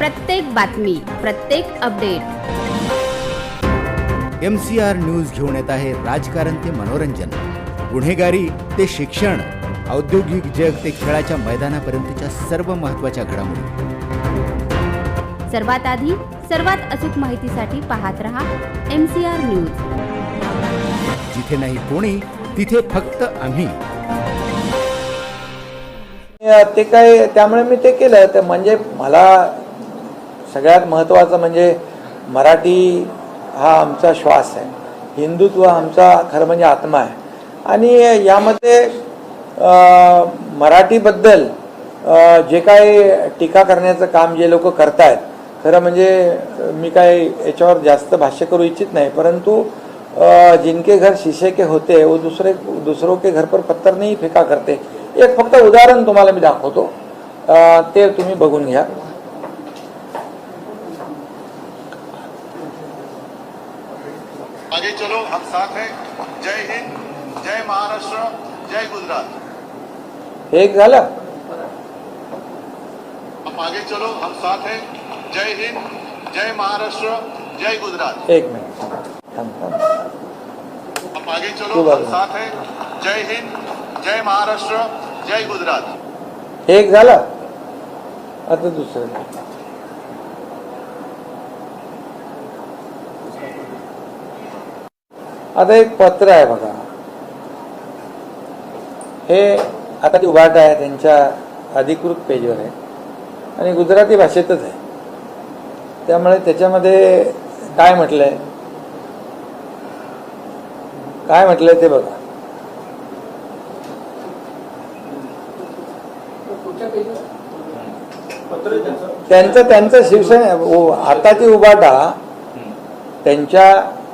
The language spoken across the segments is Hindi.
प्रत्येक बातमी प्रत्येक update. M C R news घेऊन येत आहे राजकारण ते मनोरंजन. गुन्हेगारी ते शिक्षण औद्योगिक जग ते खेळाच्या मैदानापर्यंतच्या सर्व महत्त्वाच्या घडामोडी. सर्वात आधी सर्वात अचूक माहितीसाठी पाहत रहा एम सी आर न्यूज जिथे नाही कोणी तिथे फक्त आम्ही. ते काय त्यामुळे मी ते केलं तर म्हणजे मला सगळ्यात महत्त्वाचं म्हणजे मराठी हा आमचा श्वास आहे. हिंदुत्व आमचा खरं म्हणजे आत्मा आहे. आणि यामध्ये मराठीबद्दल जे काही टीका करण्याचं काम जे लोक करतायत खरं म्हणजे मी काय याच्यावर जास्त भाष्य करू इच्छित नाही परंतु जिनके घर शीशे के होते वो दुसरे दुसरों के घर पर पत्थर नाही फेका करते. एक फक्त उदाहरण तुम्हाला मी दाखवतो. ते तुम्ही बघून घ्या. हम साथ हैं। जय हिंद जय महाराष्ट्र जय गुजरात। एक झालं हम आगे चलो हम साथ हैं। जय हिंद जय महाराष्ट्र जय गुजरात। एक मिनिट. हम आगे चलो हम साथ हैं। जय हिंद जय महाराष्ट्र जय गुजरात। एक झालं आता दुसरं। आता एक पत्र आहे बघा. हे आता ती उभाट आहे त्यांच्या अधिकृत पेजवर आहे. आणि गुजराती भाषेतच आहे. त्यामुळे त्याच्यामध्ये काय म्हटलंय? काय म्हटलंय ते बघा. त्यांचं त्यांचं शिवसेना आताची उबाटा त्यांच्या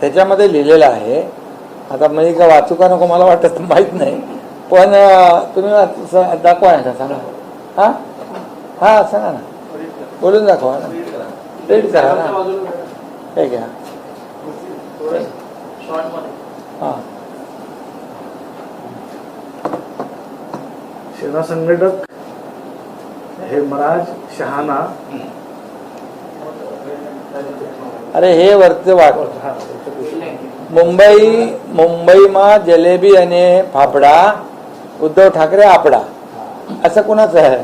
त्याच्यामध्ये लिहिलेलं आहे. आता म्हणजे का वाचू का नको मला वाटत माहीत नाही. पण तुम्ही दाखवा ना सांगा. हा? हा सांगा ना. बोलून दाखवा ना. रीड करा ना. हे घ्या. हा. सेना संघटक हेमराज शहाना अरे हे હે वाट. मुंबई मुंबई मा जलेबी आणि ફાફડા उद्धव ठाकरे आपडा. असं कोणाचं आहे?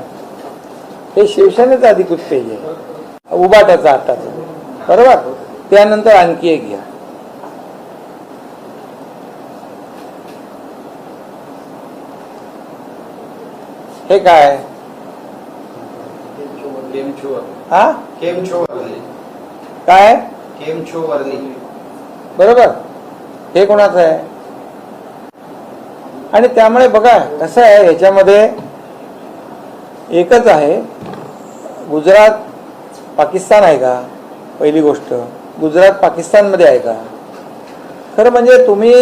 हे शिवसेनेचं अधिक पेज आहे. उबाटाचा आताचा. बरोबर? त्यानंतर आणखी एक घ्या. हे काय? हा? काय? केम छो वर्णी. बरोबर? हे कोणाचं आहे? आणि त्यामुळे बघा कसं आहे ह्याच्यामध्ये एकच आहे गुजरात पाकिस्तान आहे का? पहिली गोष्ट गुजरात पाकिस्तानमध्ये आहे का? खरं म्हणजे तुम्ही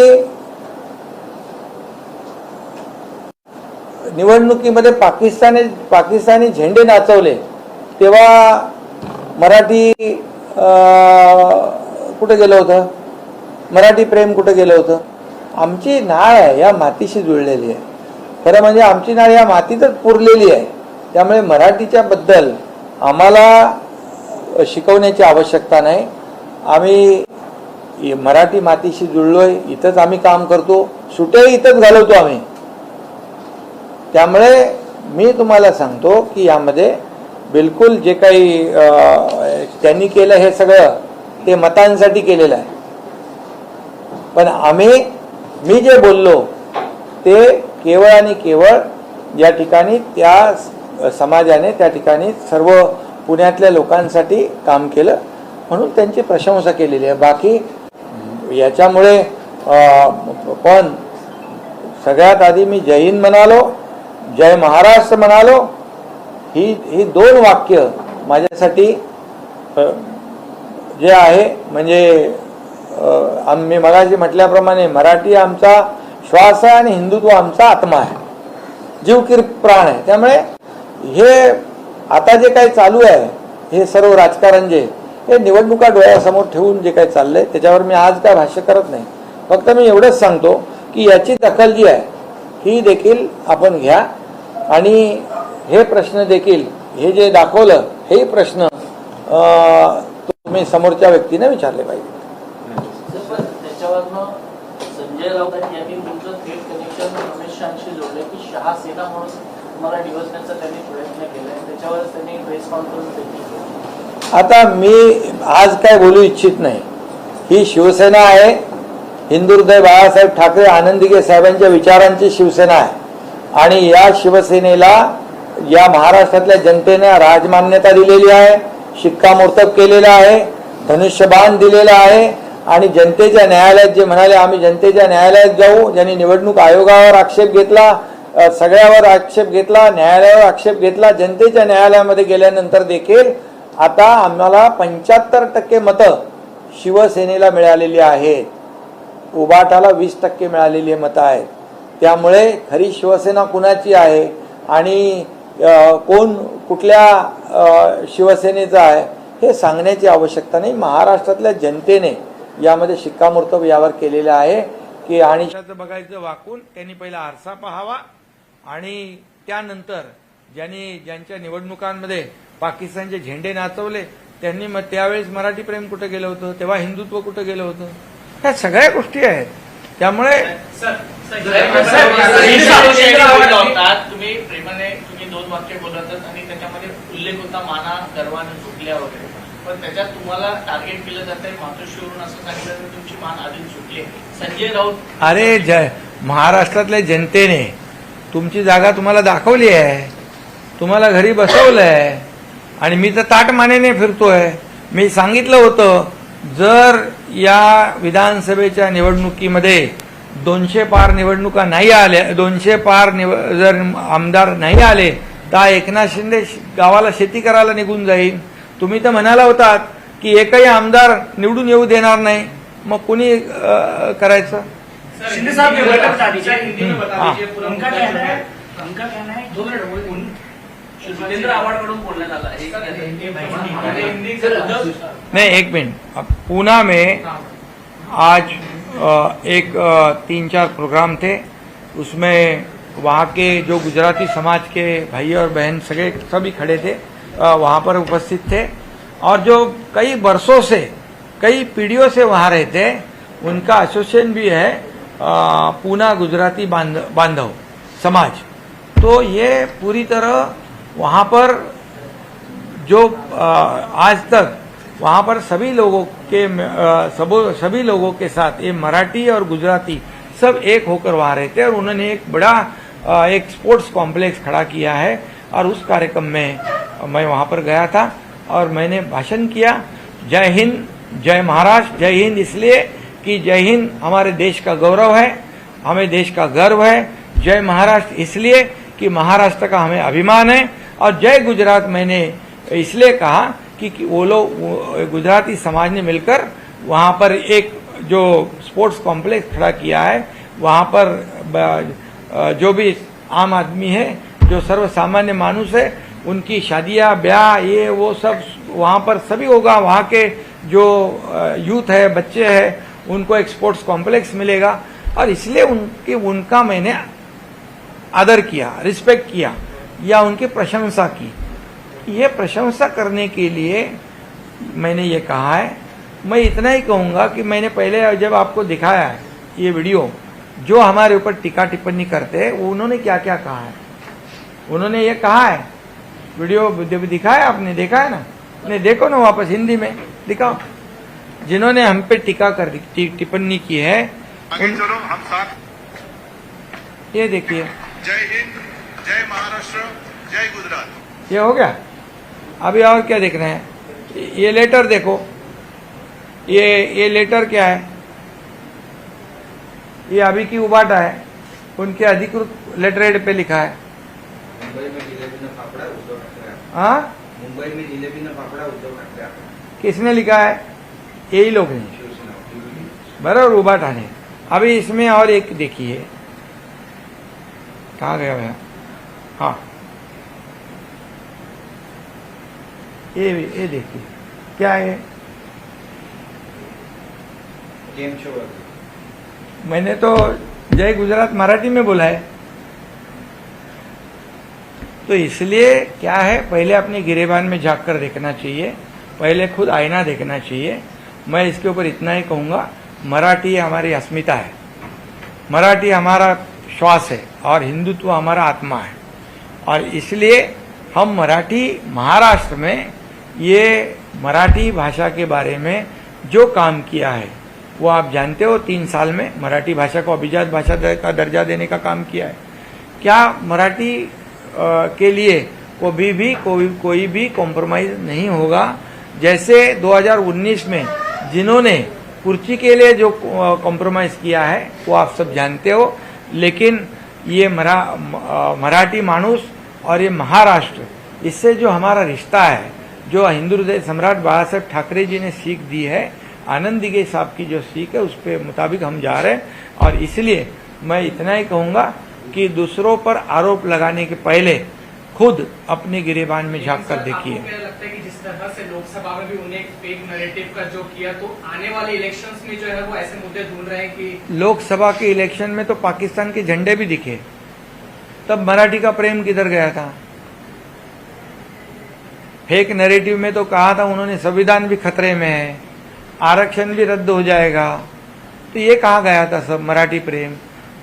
निवडणुकीमध्ये पाकिस्तानी पाकिस्तानी झेंडे नाचवले तेव्हा मराठी कुठं गेलं होतं? मराठी प्रेम कुठं गेलं होतं? आमची नाळ आहे या मातीशी जुळलेली आहे. खरं म्हणजे आमची नाळ या मातीतच पुरलेली आहे. त्यामुळे मराठीच्या बद्दल आम्हाला शिकवण्याची आवश्यकता नाही. आम्ही मराठी मातीशी जुळलो आहे इथंच आम्ही काम करतो. सुट्याही इथंच घालवतो आम्ही. त्यामुळे मी तुम्हाला सांगतो की यामध्ये बिलकुल जे काही त्यांनी केलं हे सगळं ते मतांसाठी केलेलं आहे. पण आम्ही मी जे बोललो ते केवळ आणि केवळ या ठिकाणी त्या समाजाने त्या ठिकाणी सर्व पुण्यातल्या लोकांसाठी काम केलं म्हणून त्यांची प्रशंसा केलेली आहे. बाकी याच्यामुळे पण सगळ्यात आधी मी जय हिंद म्हणालो जय महाराष्ट्र म्हणालो ही ही दोन वाक्य माझ्यासाठी जे आहे म्हणजे आम्ही मी मगाशी म्हटल्याप्रमाणे मराठी आमचा श्वास आहे आणि हिंदुत्व आमचा आत्मा आहे. जीव की प्राण आहे. त्यामुळे हे आता जे काही चालू आहे हे सर्व राजकारण जे हे निवडणुका डोळ्यासमोर ठेवून जे काही चाललंय त्याच्यावर मी आज काय भाष्य करत नाही. फक्त मी एवढंच सांगतो की याची दखल जी आहे ही देखील आपण घ्या आणि हे प्रश्न देखील हे जे दाखवलं हेही प्रश्न तुम्ही समोरच्या व्यक्तीने विचारले पाहिजे. पण त्याच्यावरनं संजय राऊत यांनी तुमचं थेट कनेक्शन रमेश शहाशी जोडलं की शहा सेना म्हणून तुम्हाला डिवसण्याचा त्यांनी प्रयत्न केलाय. त्याच्यावरच त्यांनी प्रेस कॉन्फरन्स देखील केली. आता मी आज काय बोलू इच्छित नाही. ही शिवसेना आहे. हिंदू हृदय बाळासाहेब ठाकरे आनंदीगे साहेबांच्या विचारांची शिवसेना आहे. आणि या शिवसेनेला या महाराष्ट्रातल्या जनतेने राजमान्यता दिलेली आहे शिक्कामोर्तब केलेला आहे धनुष्यबाण दिलेला आहे आणि जनतेच्या न्यायालयात जे म्हणाले आम्ही जनतेच्या न्यायालयात जाऊ ज्यांनी निवडणूक आयोगावर आक्षेप घेतला सगळ्यावर आक्षेप घेतला न्यायालयावर आक्षेप घेतला जनतेच्या न्यायालयामध्ये गेल्यानंतर देखील आता आम्हाला पंच्याहत्तर टक्के मतं शिवसेनेला मिळालेली आहेत. उबाटाला वीस टक्के मिळालेली मतं आहेत. त्यामुळे खरी शिवसेना कुणाची आहे? आणि कोण कुठल्या शिवसेनेचा शिवसेनेचं आहे हे सांगण्याची आवश्यकता नाही. महाराष्ट्रातल्या जनतेने यामध्ये शिक्कामोर्तब यावर केलेलं आहे की आणि बघायचं वाकून त्यांनी पहिला आरसा पाहावा आणि त्यानंतर ज्यांनी ज्यांच्या निवडणुकांमध्ये पाकिस्तानचे झेंडे नाचवले त्यांनी मग त्यावेळेस मराठी प्रेम कुठं गेलं होतं तेव्हा हिंदुत्व कुठं गेलं होतं? ह्या सगळ्या गोष्टी आहेत. त्यामुळे तुम्ही प्रेमाने तुम्ही दोन वाक्य बोलत आणि त्याच्यामध्ये उल्लेख होता माना गर्वाने झुकल्या वगैरे पण त्याच्यात तुम्हाला टार्गेट केलं जातंय मातोश्रीवरून असं सांगितलं तर तुमची मान आधीच झुकली आहे. संजय राऊत अरे जय महाराष्ट्रातल्या जनतेने तुमची जागा तुम्हाला दाखवली आहे तुम्हाला घरी बसवलं आहे आणि मी तर ताट मानेने फिरतोय मी सांगितलं होतं जर या विधानसभेच्या निवडणुकीमध्ये दोनशे पार निवडणुका नाही आल्या दोनशे पार निव जर आमदार नाही आले तर एकनाथ शिंदे श- गावाला शेती करायला निघून जाईल. तुम्ही तर म्हणाला होतात की एकही आमदार निवडून येऊ देणार नाही. मग कुणी करायचं? शिंदे साहब हाँ। है है बोलण्यात आला. हे का नहीं. एक मिनट. अब पूना में आज अ, एक अ, तीन चार प्रोग्राम थे. उसमें वहाँ के जो गुजराती समाज के भाई और बहन सगे सभी खड़े थे अ, वहाँ पर उपस्थित थे. और जो कई वर्षों से कई पीढ़ियों से वहाँ रहते उनका एसोसिएशन भी है अ, पूना गुजराती बांध- बांधव समाज. तो ये पूरी तरह वहाँ पर जो आज तक वहाँ पर सभी लोगों के सभी लोगों के साथ, ये मराठी और गुजराती सब एक होकर वहाँ रहते हैं और उन्होंने एक बड़ा एक स्पोर्ट्स कॉम्प्लेक्स खड़ा किया है और उस कार्यक्रम में मैं वहाँ पर गया था और मैंने भाषण किया, जय हिंद, जय महाराष्ट्र, जय हिंद इसलिए कि जय हिंद हमारे देश का गौरव है, हमें देश का गर्व है, जय महाराष्ट्र इसलिए कि महाराष्ट्र का हमें अभिमान है और जय गुजरात मैंने इसलिए कहा कि, कि वो लोग गुजराती समाज ने मिलकर वहाँ पर एक जो स्पोर्ट्स कॉम्प्लेक्स खड़ा किया है वहाँ पर जो भी आम आदमी है जो सर्व सामान्य मानुस है उनकी शादियाँ ब्याह ये वो सब वहाँ पर सभी होगा। वहाँ के जो यूथ है बच्चे हैं उनको एक स्पोर्ट्स कॉम्प्लेक्स मिलेगा। और इसलिए उनकी उनका मैंने आदर किया रिस्पेक्ट किया। या उनकी प्रशंसा की। ये प्रशंसा करने के लिए मैंने ये कहा है। मैं इतना ही कहूँगा कि मैंने पहले जब आपको दिखाया है ये वीडियो जो हमारे ऊपर टीका टिप्पणी करते हैं वो उन्होंने क्या क्या कहा है? उन्होंने ये कहा है। वीडियो जब दिखाया आपने देखा है ना? नहीं देखो ना वापस हिंदी में दिखाओ। जिन्होंने हम पे टीका कर टिप्पणी की है उन, चलो हम साथ ये देखिए। जय हिंद। जय महाराष्ट्र जय गुजरात। ये हो गया? अभी और क्या देख रहे हैं? ये लेटर देखो। ये ये लेटर क्या है? ये अभी की उबाटा है। उनके अधिकृत लेटर हेड पे लिखा है। मुंबई में जिलेबी ने फाफड़ा उद्धव ठाकरे हाँ। मुंबई में जिलेबी ने फाफड़ा उद्धव ठाकरे किसने लिखा है? यही लोग हैं। शिवसेना बराबर उबा ठाणे अभी इसमें और एक देखिए। कहा गया भैया? हाँ। ये ये देखिए। क्या है? गेम शो मैंने तो जय गुजरात मराठी में बोला है। तो इसलिए क्या है? पहले अपने गिरेबान में झाँक कर देखना चाहिए। पहले खुद आईना देखना चाहिए। मैं इसके ऊपर इतना ही कहूँगा मराठी हमारी अस्मिता है। मराठी हमारा श्वास है और हिंदुत्व हमारा आत्मा है। और इसलिए हम मराठी महाराष्ट्र में ये मराठी भाषा के बारे में जो काम किया है, वो आप जानते हो, तीन साल में मराठी भाषा को अभिजात भाषा का दर्जा देने का काम किया है। क्या मराठी के लिए कभी भी, कोई कोई भी कॉम्प्रोमाइज नहीं होगा? जैसे 2019 में जिन्होंने कुर्सी के लिए जो कॉम्प्रोमाइज किया है, वो आप सब जानते हो, लेकिन ये मरा मराठी मानुस और ये महाराष्ट्र इससे जो हमारा रिश्ता है जो हिंदू हृदय सम्राट बाला साहेब ठाकरे जी ने सीख दी है आनंद दिगे साहब की जो सीख है उस पे मुताबिक हम जा रहे हैं। और इसलिए मैं इतना ही कहूँगा कि दूसरों पर आरोप लगाने के पहले खुद अपने गिरेबान में झाँक कर देखिए। लगता है कि जिस तरह से लोकसभा में भी उन्हें फेक नैरेटिव का जो किया तो आने वाले इलेक्शंस में जो है वो ऐसे मुद्दे ढूंढ रहे हैं कि लोकसभा के इलेक्शन में तो पाकिस्तान के झंडे भी दिखे। तब मराठी का प्रेम किधर गया था? फेक नैरेटिव में तो कहा था उन्होंने, संविधान भी खतरे में है, आरक्षण भी रद्द हो जाएगा। तो ये कहा गया था सब मराठी प्रेम।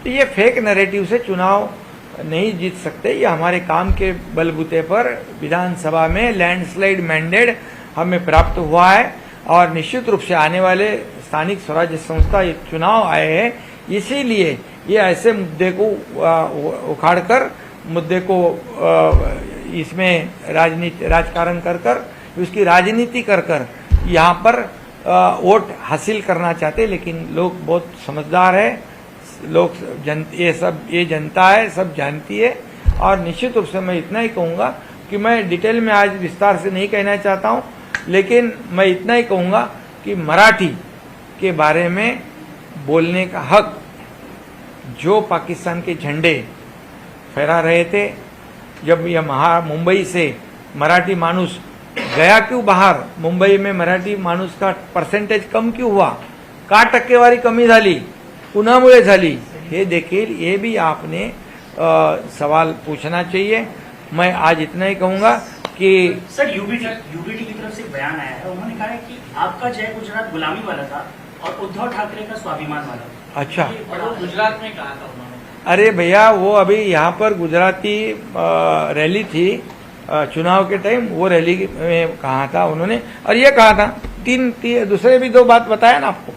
तो ये फेक नैरेटिव से चुनाव नहीं जीत सकते, ये हमारे काम के बलबूते पर विधानसभा में लैंडस्लाइड मैंडेट हमें प्राप्त हुआ है और निश्चित रूप से आने वाले स्थानिक स्वराज्य संस्था ये चुनाव आए हैं। इसीलिए ये ऐसे मुद्दे को उखाड़ कर मुद्दे को इसमें राजनीति, राजकारण कर कर, उसकी राजनीति कर कर यहाँ पर वोट हासिल करना चाहते लेकिन लोग बहुत समझदार है। लोग जन, ये सब, ये जनता है, सब जानती है। और निश्चित रूप से मैं इतना ही कहूँगा कि मैं डिटेल में आज विस्तार से नहीं कहना चाहता हूँ, लेकिन मैं इतना ही कहूँगा कि मराठी के बारे में बोलने का हक जो पाकिस्तान के झंडे फहरा रहे थे जब यह महा मुंबई से मराठी माणूस गया क्यों बाहर? मुंबई में मराठी माणूस का पर्सेंटेज कम क्यों हुआ? का टक्केवारी कमी झाली? कुणामुळे झाली? हे देखील ये भी आपने अ, सवाल पूछना चाहिए। मैं आज इतना ही कहूँगा कि सर यूबीटी यूबीटी की तरफ़ से बयान आया है। उन्होंने कहा है कि आपका जय गुजरात गुलामी वाला था और उद्धव ठाकरे का स्वाभिमान वाला था। अच्छा। गुजरात में कहा था अरे भैया वो अभी यहाँ पर गुजराती रैली थी चुनाव के टाइम वो रैली में कहा था उन्होंने। और ये कहा था तीन, तीन दूसरे भी दो बात बताया ना आपको।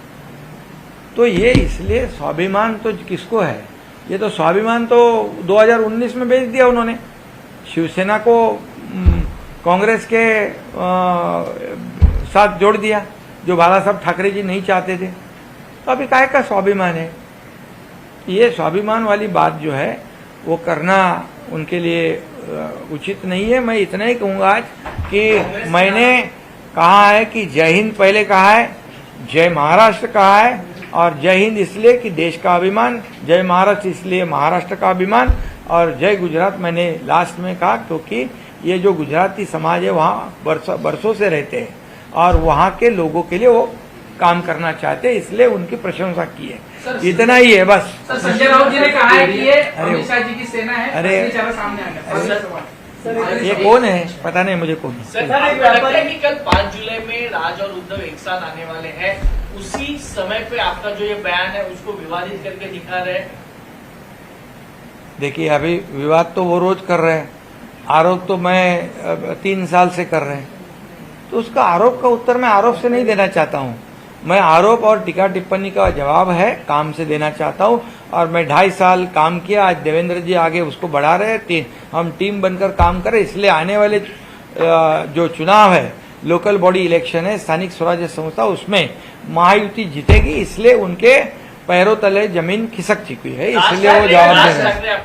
तो ये इसलिए स्वाभिमान तो किसको है? ये तो स्वाभिमान तो 2019 में बेच दिया उन्होंने। शिवसेना को कांग्रेस के अ, साथ जोड़ दिया जो बाला साहब ठाकरे जी नहीं चाहते थे। तो अभी काय का स्वाभिमान है। ये स्वाभिमान वाली बात जो है, वो करना उनके लिए उचित नहीं है। मैं इतना ही कहूँगा आज कि मैंने कहा है कि जय हिंद पहले कहा है, जय महाराष्ट्र कहा है, और जय हिंद इसलिए कि देश का अभिमान, जय महाराष्ट्र इसलिए महाराष्ट्र का अभिमान, और जय गुजरात मैंने लास्ट में कहा, क्योंकि ये जो गुजराती समाज है, वहाँ बरसों बरसों से रहते हैं, और वहाँ के लोगों के लिए वो काम करना चाहते हैं इसलिए उनकी प्रशंसा की है। इतना ही है बस। संजय राउत जी ने कहा है कि ये अरे- अमित शाह जी की सेना है अरे- सामने आ गया। अरे- सवाल। ये कौन है? पता नहीं मुझे कौन है। सर आपको लगता है कि कल पाँच जुलाई में राज और उद्धव एक साथ आने वाले हैं। उसी समय पे आपका जो ये बयान है उसको विवादित करके दिखा रहे हैं। देखिए अभी विवाद तो वो रोज कर रहे हैं। आरोप तो मैं तीन साल से कर रहे हैं। तो उसका आरोप का उत्तर मैं आरोप से नहीं देना चाहता हूँ। मैं आरोप और टीका टिप्पणी का जवाब है काम से देना चाहता हूँ और मैं ढाई साल काम किया आज देवेंद्र जी आगे उसको बढ़ा रहे हैं हम टीम बनकर काम करें इसलिए आने वाले जो चुनाव है लोकल बॉडी इलेक्शन है स्थानिक स्वराज्य संस्था उसमें महायुति जीतेगी इसलिए उनके पैरों तले ज़मीन खिसक चुकी है इसलिए वो जवाब दे रहे हैं।